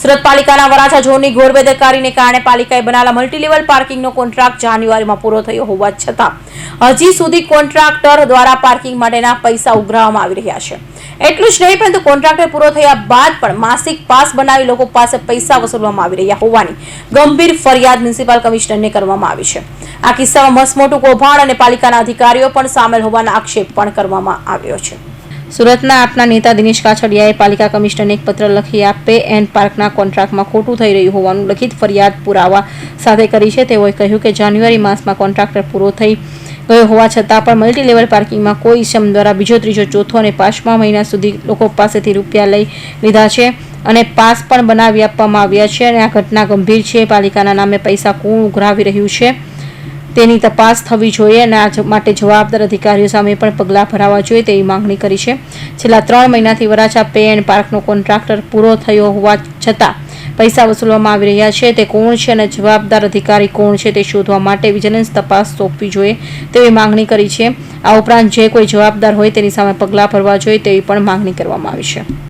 સુરત પાલિકાના વરાછા ઝોનની ઘોર બેદરકારીને કારણે પાલિકાએ બનાવેલા મલ્ટીલેવલ પાર્કિંગનો કોન્ટ્રાક્ટ જાન્યુઆરીમાં પૂરો થયો હોવા છતાં હજી સુધી કોન્ટ્રાક્ટર દ્વારા પાર્કિંગ માટેના પૈસા ઉઘરાવવામાં આવી રહ્યા છે. એટલું જ નહીં, પરંતુ કોન્ટ્રાક્ટર પૂરો થયા બાદ પણ માસિક પાસ બનાવી લોકો પાસે પૈસા વસૂલવામાં આવી રહ્યા હોવાની ગંભીર ફરિયાદ મ્યુનિસિપલ કમિશનરને કરવામાં આવી છે. આ કિસ્સામાં મસમોટું કૌભાંડ અને પાલિકાના અધિકારીઓ પણ સામેલ હોવાના આક્ષેપ પણ કરવામાં આવ્યો છે. સુરતના આપના નેતા દિનેશ કાછડિયાએ પાલિકા કમિશનરને એક પત્ર લખી આપે એન્ડ પાર્કના કોન્ટ્રાક્ટમાં ખોટું થઈ રહ્યું હોવાનું લખિત ફરિયાદ પુરાવા સાથે કરી છે. તેઓએ કહ્યું કે જાન્યુઆરી માસમાં કોન્ટ્રાક્ટર પૂરો થઈ ગયો હોવા છતાં પણ મલ્ટીલેવલ પાર્કિંગમાં કોઈ ઇસમ દ્વારા બીજો, ત્રીજો, ચોથો અને પાંચમા મહિના સુધી લોકો પાસેથી રૂપિયા લઈ લીધા છે અને પાસ પણ બનાવી આપવામાં આવ્યા છે અને આ ઘટના ગંભીર છે. પાલિકાના નામે પૈસા કોણ ઉઘરાવી રહ્યું છે. તેની તપાસ થવી જોઈએ અને આ માટે જવાબદાર અધિકારીઓ સામે પણ પગલાં ભરાવા જોઈએ તેવી માંગણી કરી છે. છેલ્લા ત્રણ મહિનાથી વરાછા પે એન્ડ પાર્કનો કોન્ટ્રાક્ટર પૂરો થયો હોવા છતાં પૈસા વસૂલવામાં આવી રહ્યા છે. તે કોણ છે અને જવાબદાર અધિકારી કોણ છે તે શોધવા માટે વિજિલન્સ તપાસ સોંપવી જોઈએ તેવી માંગણી કરી છે. આ ઉપરાંત જે કોઈ જવાબદાર હોય તેની સામે પગલાં ભરવા જોઈએ તેવી પણ માંગણી કરવામાં આવી છે.